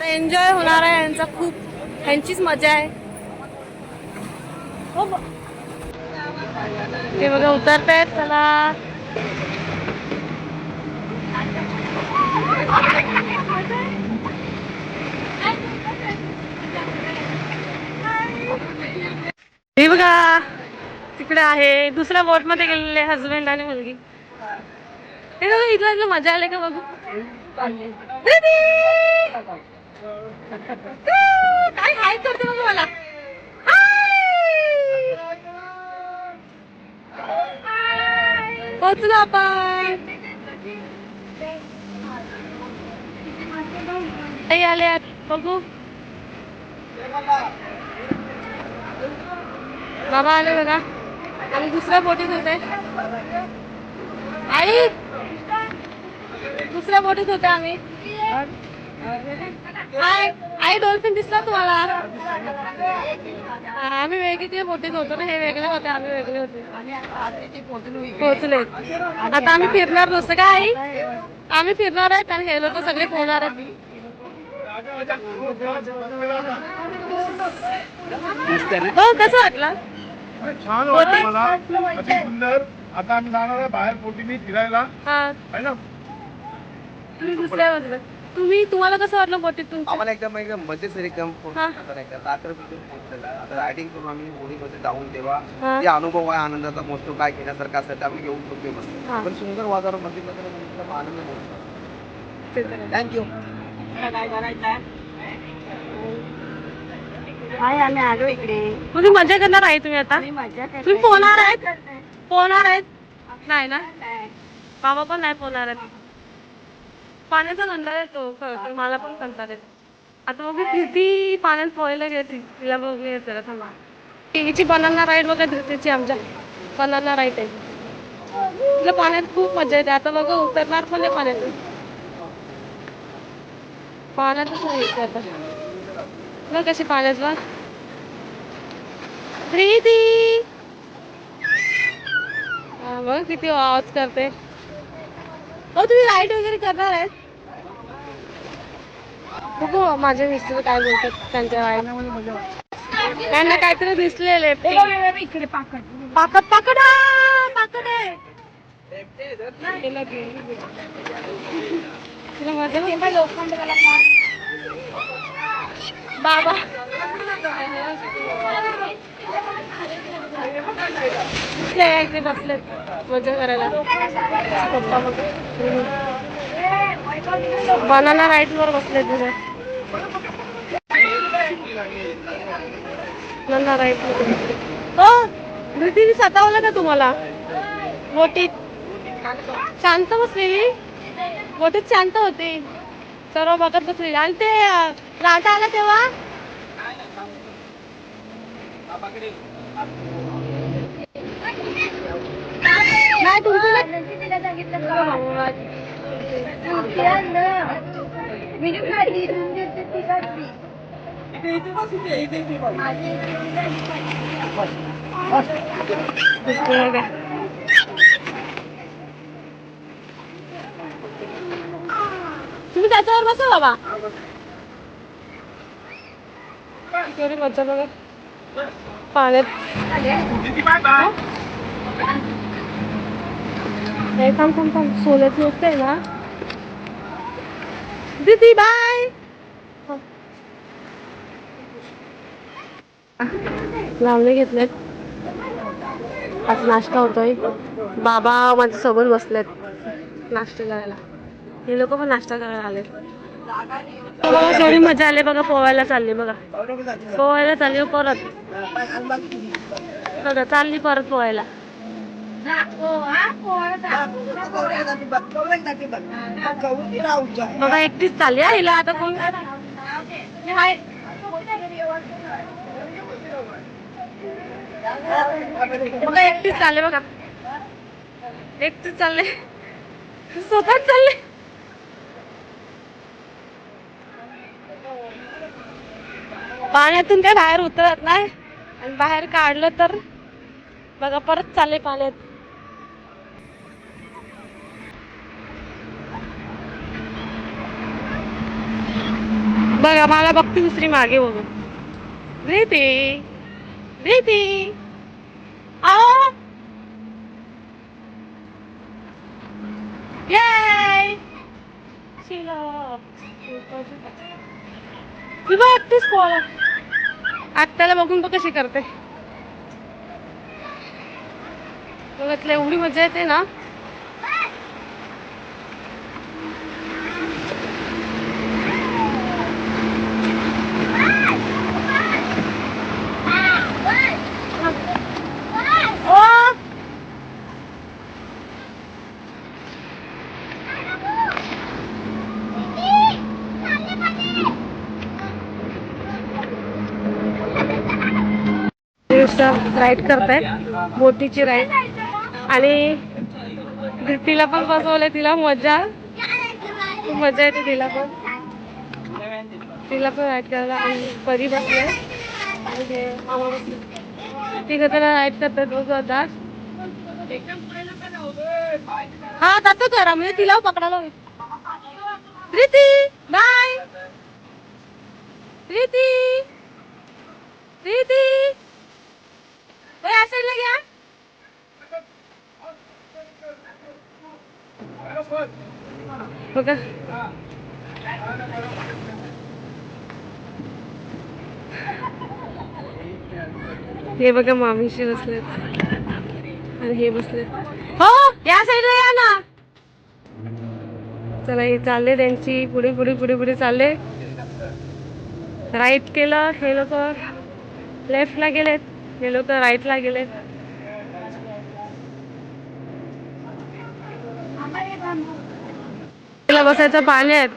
तर एन्जॉय होणार आहे यांचा खूप. ह्यांचीच मजा आहे. हो ते बघा उतरतायत चला हे बघा तिकडे आहे. दुसऱ्या बोटमध्ये गेलेले हजबंड आणि मुलगी. हे बघा इथलं इथलं मजा आली का बघू? दीदी! काय हाय करते मग मला. पोचला पोचलो आपण. आई आले आत. बघू. बाबा आले बघा. आणि दुसऱ्या बोटीत होते. आई. दुसऱ्या बोटीत होते आम्ही. आई आई डॉल्फिन दिसला तुम्हाला? हा, आम्ही वेगळी बोटीत होतो ना हे वेगळे होते आम्ही वेगळे होते. पोहोचले आता आम्ही फिरणार नसतं का आई? आम्ही फिरणार आहेत आणि हे लोक सगळे पोहणार आहेत. हो कसं वाटलं? छान वाटलं मला. अति सुंदर. आता आम्ही जाणार आहे बाहेर पोटीने फिरायला. हा. आहे ना? तुम्ही दुसऱ्या बाजूला. तुम्ही तुम्हाला कसं वाटलं बोटीत तुमचं? आम्हाला एकदम एकदम मजेच एकदम. हा. रात्र आता रायडिंग करून आम्ही होडीमध्ये जाऊन तेव्हा हा. जे अनुभव आहे आनंदाचा मोठो काय घेण्यासारखा असेल ते आम्ही घेऊन शकतो हा. पण सुंदर वातावरणमध्ये मध्ये आनंद मिळतो ते तर आहे. थँक्यू हाय आम्ही आलो इकडे. तुम्ही मजा करणार आहे तुम्ही आता? मजा. तुम्ही पोहणार आहेत? पोहणार आहेत? नाही ना? बाबा पण नाही पोहणार आहेत. पाण्याचा कंटाळा येतो खरं मला पण कंटाळा येतो. आता बघू किती पाण्यात पोहायला गेली तिला बघू जरा थांबा. हिची बनाना राईड बघा धरतीची आमच्या. बनाना राईड आहे. तिला पाण्यात खूप मजा येते. आता बघा उतरणार पण आहे पाण्यात. पाण्यातच नाही आता. बघ कशी पाण्यात बघ. प्रीती! बघ किती आवाज करते. हो तुम्ही राईड वगैरे करणार आहेत? बघू माझे मिस्टर काय बोलतात त्यांच्या राईड त्यांना काहीतरी दिसलेले इकडे पाकड पाकड पाकड पाकड आहे. बाबा. बसलेत. मजा करायला. पप्पा मग बनाना राईटवर बसले तिथे बनाना राईड हो भीतीने सतावलं का तुम्हाला बोटीत शांत बसलेली बोटीत शांत होती सर्व बघत बसलेली आणि ते अं, आला तेव्हा नाही तुमचं तुम्ही त्याच्यावर बसा बाबा केवढी मजा बघा पाण्यात नाही थांब थांब थांब सोन्याची वस्तू आहे ना दीदी बाय लावले घेतलेत. आज नाश्ता होतोय. बाबा माझ्या सोबत बसलेत. नाश्ता करायला. हे लोक पण नाश्ता करायला आले बघा केवढी मजा आली बघा पोवायला चालली बघा. पोवायला चालली परत. बघा चालली परत पोहायला बघा एकटीच चालली हिला. आता कोण बघा एकटीच चालले बघा. एकटीच चालले. स्वतःच चालले. पाण्यातून काय बाहेर उतरत नाही. आणि बाहेर काढलं तर बघा परत चालले पाण्यात. बघा मला बघते दुसरी मागे बघून रेते रेते. आओ Yay! Sheila. ती आत्याला बघून बघ कशी करते. बघितलं एवढी मजा येते ना. राईड करतायत. बोटीची राईड आणि तिला पण बसवलंय तिला मजा. खूप मजा येते तिला पण. तिला पण राईड करायला आणि परी बसले. आणि तिघं त्याला राईड करतात बघू आता. हा जातो करा म्हणजे तिला पकडायला होईल. प्रीती बाय प्रीती. प्रीती. ओय, घ्या बघा हे बघा मामीशी बसलेत. आणि हे बसलेत. हो या साईडला या ना. चला हे चालले त्यांची. पुढे पुढे पुढे पुढे चालले. राईट केलं हे लोक. लेफ्टला गेलेत. हे लोक राईटला गेले तिला बसायचं पाण्यात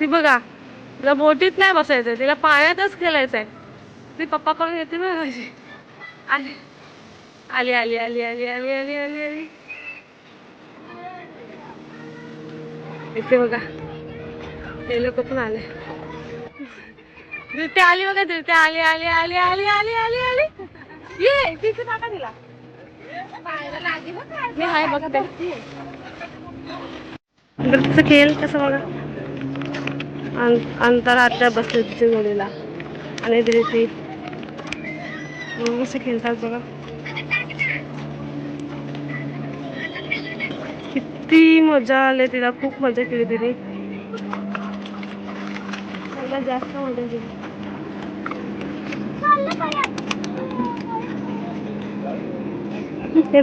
ती बघा तिला बोटीत नाही बसायचंय तिला पाण्यातच खेळायचंय. ती पप्पा कडून येते बघा कशी आली. आली आली आली आली आली आली आली आली. इथे बघा. हे लोक पण आले. ते आली बघा ते आली आली आली आली आली आली आली. ये तिथे टाका तिला मी हाय बघा ते. नृत्य खेळ कसं बघा? अं- अंतराच्या बसले तिच्या जोडीला. आणि दिली ते खेळतात बघा. किती मजा आली तिला खूप मजा केली तिने. मला जास्त मजा केली हे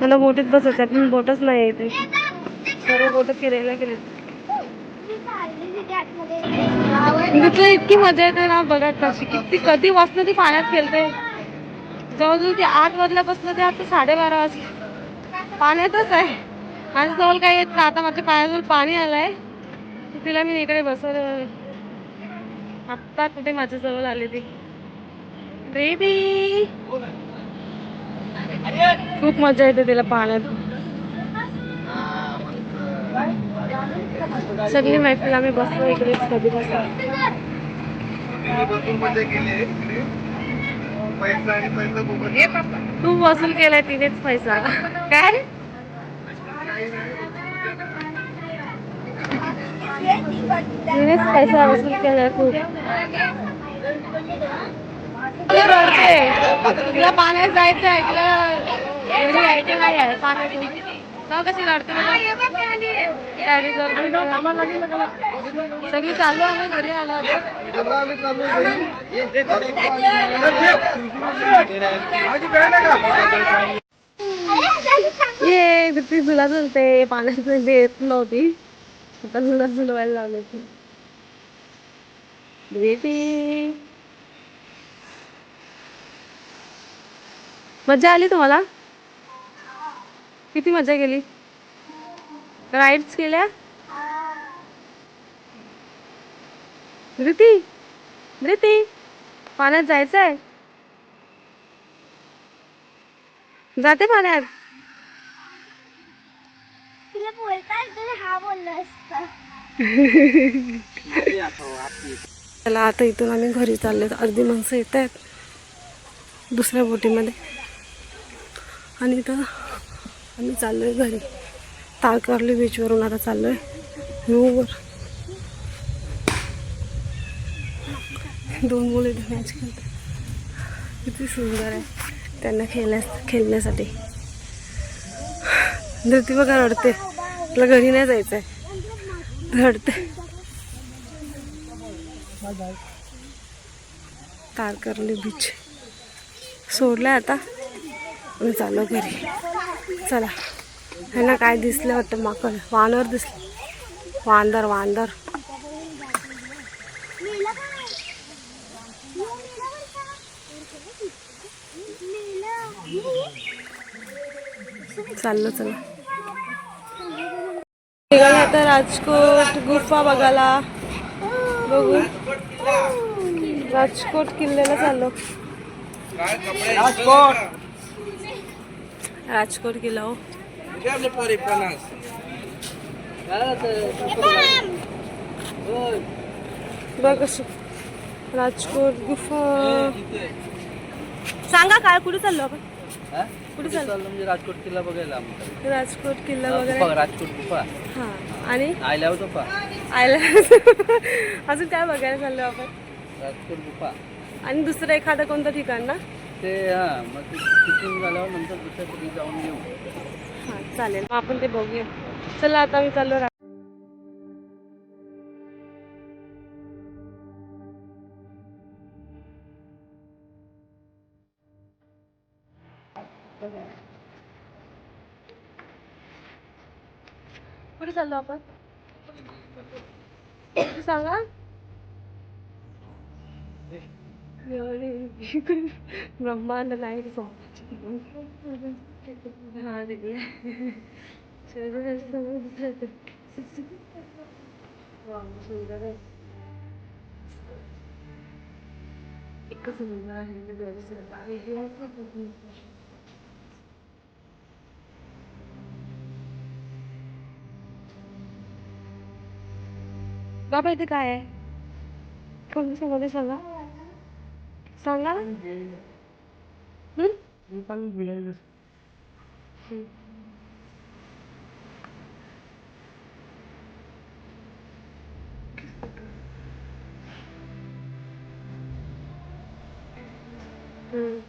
मला बोटीत बसायचं पण बोटच नाही इथे. सर्व बोट फिरायला गेले तिथं इतकी मजा येते ना बघा तशी किती कधी वाजता ती पाण्यात खेळते जवळजवळ ती आठ वाजल्यापासून ते आता साडेबारा वाजले. पाण्यातच आहे. माझ्या जवळ काही येत नाही. आता माझ्या पायाजवळ पाणी आलंय. तिला मी इकडे बसवलं. आत्ता कुठे माझ्या जवळ आली ती. बेबी खूप मजा येते तिला पाण्यात सगळी मैत्रीण आम्ही बसलो इकडेच कधी तू वसूल केलाय तिनेच पैसा. काय मीच पैसा वसूल केला खूप तुला पाण्यात जायचं आहे तुला नाही आहे पाण्यातून तो कशी लढते सगळी चालू आम्ही घरी आला ये तुला चलते पाण्यात देत नव्हती आता तुला झुलवायला लावले ती. बेबी मजा आली तुम्हाला? किती मजा केली? राईड्स केल्या? धृती धृती पाण्यात जायचंय? जाते पाण्यात. त्याला चला आता इथून आम्ही घरी चाललो अर्धी माणसं येत आहेत दुसऱ्या बोटीमध्ये. आणि इथं आम्ही चाललोय घरी. तारकर्ली बीचवरून आता चाललोय. व्ह्यूवर दोन मुलं इथे मॅच खेळतात किती सुंदर आहे. त्यांना खेळण्या खेळण्यासाठी. धरती बघा रडते. आपल्या घरी नाही जायचं आहे रडते तारकर्ली बीच सोडलाय आता. आणि चालू घरी. चला. ह्यांना काय दिसलं वाटतं? माकड. वानर दिसलं. वांदर वांदर. चाललं चला. आता राजकोट गुफा बघायला. बघू. राजकोट किल्ल्याला चाललो. राजकोट. किल्ला हो. बघ कसं राजकोट गुफा. सांगा काय कुठे चाललो आपण? कुठे चाललो? म्हणजे राजकोट किल्ला बघायला. राजकोट किल्ला वगैरे. राजकोट गुफा. हा. आणि आयल्यावर गुफा आयला अजून काय बघायला चाललो आपण? राजकोट गुफा. आणि दुसरं एखादं कोणतं ठिकाण ना? ते हा मग तिथून झाल्यावर नंतर दुसऱ्या कधी जाऊन येऊ. हा चालेल. मग आपण ते बघूया. चला आता मी चाललो रा- कुठे चाललो आपण सांगा ब्रह्मांड नाही हा बाबा इथे काय आहे कोणत्या मध्ये सांगा सांगा हम्म? हम्म. हम्म.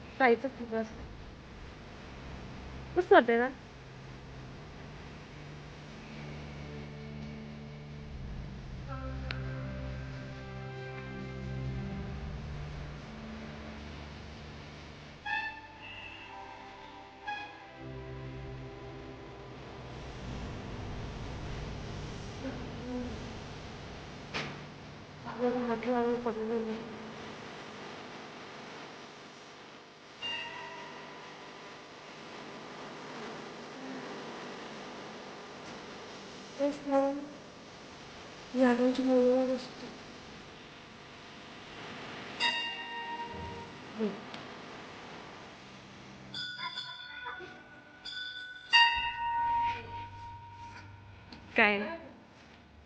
जायचं खूप असं मस्त वाटतंय ना हात लावून पडलेलं नाही. तेच ना झाडांची मुळं असते काय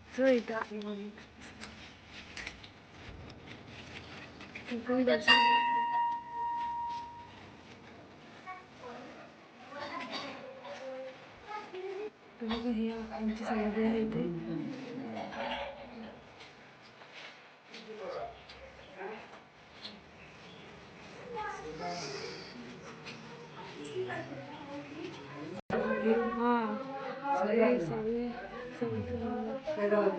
जो इथं आहे म्हणून. इकडून दर्शन बघा हे आमची समाधी आहे इथे हा सगळे सगळे सगळे 我们的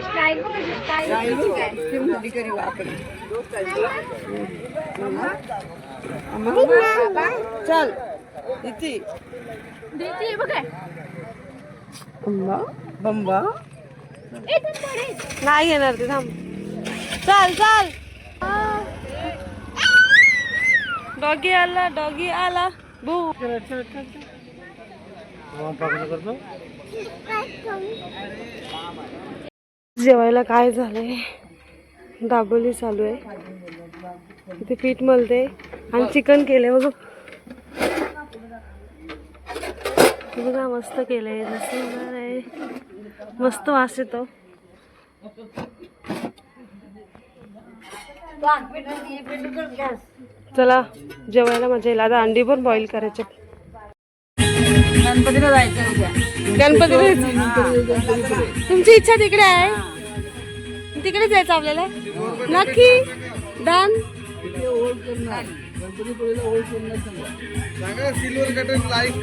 स्टाईल स्टाईल चल इथे देते बघ बंबा बंबा ए तू पडेल नाही घेणार ते थांब चाल चाल। डॉगी आला डॉगी आला बू जेवायला काय झालंय? दाबोली चालू आहे. इथे पीठ मलते आणि चिकन केलंय बघ. बघा मस्त केलंय. आहे. मस्त वास येतो. चला जेवायला मजा येईल. आता अंडी पण बॉईल करायचे. गणपतीला जायचं उद्या. गणपती तुमची इच्छा तिकडे आहे? तिकडे जायचं आपल्याला? नक्की?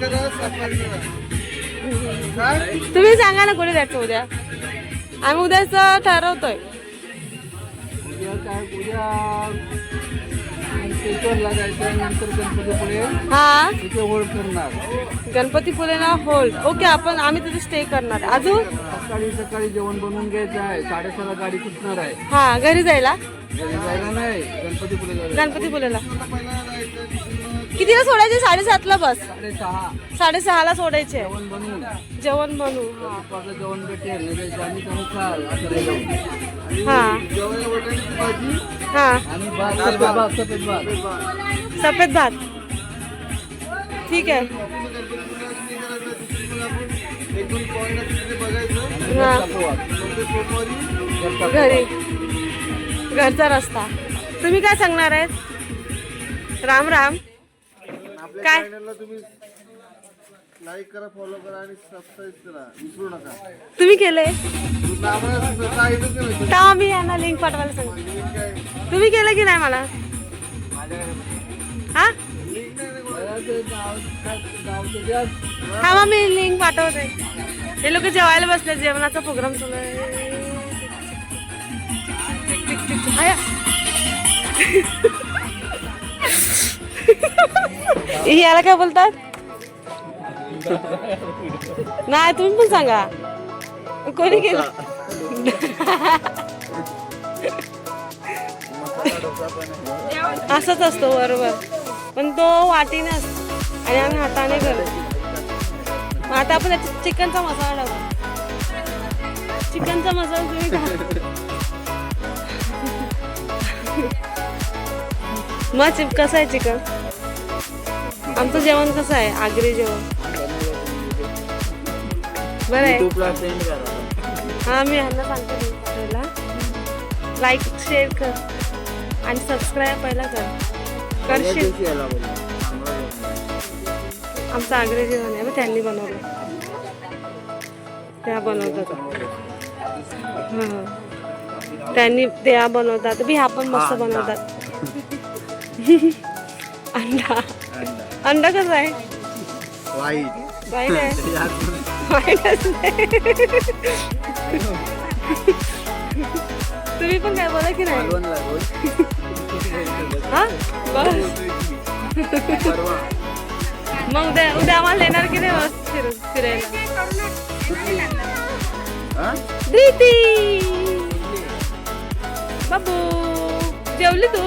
करा तुम्ही सांगा ना कुठे जायचं उद्या? आम्ही उद्याच ठरवतोय. जायचं नंतर गणपतीपुळे हा? तिथे होल्ड करणार. गणपतीपुळेला होल्ड ओके आपण आम्ही तिथे स्टे करणार. अजून? सकाळी सकाळी जेवण बनवून घ्यायचं आहे. साडेसहाला गाडी सुटणार आहे. हा घरी जायला? घरी जायला नाही गणपतीपुळे जायला. गणपतीपुळेला कितीला सोडायचे? साडेसातला बस. साडेसहा. साडेसहाला सोडायचे. जेवण बनवून. जेवण बनवू हा. जेवण भेटेल. असं नाही जाऊ. हा. भाजी हा. आणि भात सफेद भात. सफेद भात सफेद भात ठीक आहे. एक दोन पॉईंट तिथे बघायचं हा. सोमवारी घरी. घरचा रस्ता. तुम्ही काय सांगणार आहेत? राम राम. आपल्या काय? तुम्ही लाईक करा फॉलो करा आणि सबस्क्राईब करा. विसरू नका. तुम्ही केले आम्हाला स्वतः येतच नाही तेव्हा मी यांना लिंक पाठवायला लिंक आहे तुम्ही केलं की नाही मला? हा? हा मग मी लिंक पाठवते. हे लोक जेवायला बसले जेवणाचा प्रोग्राम चालू आहे. आया. याला काय बोलतात? नाही तुम्ही पण सांगा. कोणी केलं? असंच असतो बरोबर. पण तो वाटीने असतो आणि आम्ही हाताने करतो. आता आपण चिकनचा मसाला टाकू. चिकनचा मसाला तुम्ही मग कसं आहे चिकन? आमचं जेवण कसं आहे? आगरी जेवण. बरं आहे. हा मी ह्यांना सांगते link पाठवायला. लाईक शेअर कर. आणि सबस्क्राईब पहिला कर. करशील? आमचं आग्रे जेवण आहे मग त्यांनी बनवलं. त्या बनवतात. हां. त्यांनी त्या बनवतात. बी ह्या पण मस्त बनवतात. अंडा. अंडा कसं आहे? वाईट वाईट आहे. तुम्ही पण काय बोला की नाही? हा? बस. मग उद्या उद्या आम्हाला येणार की नाही बस फिरून फिरायला? प्रीती बाबू जेवली तू?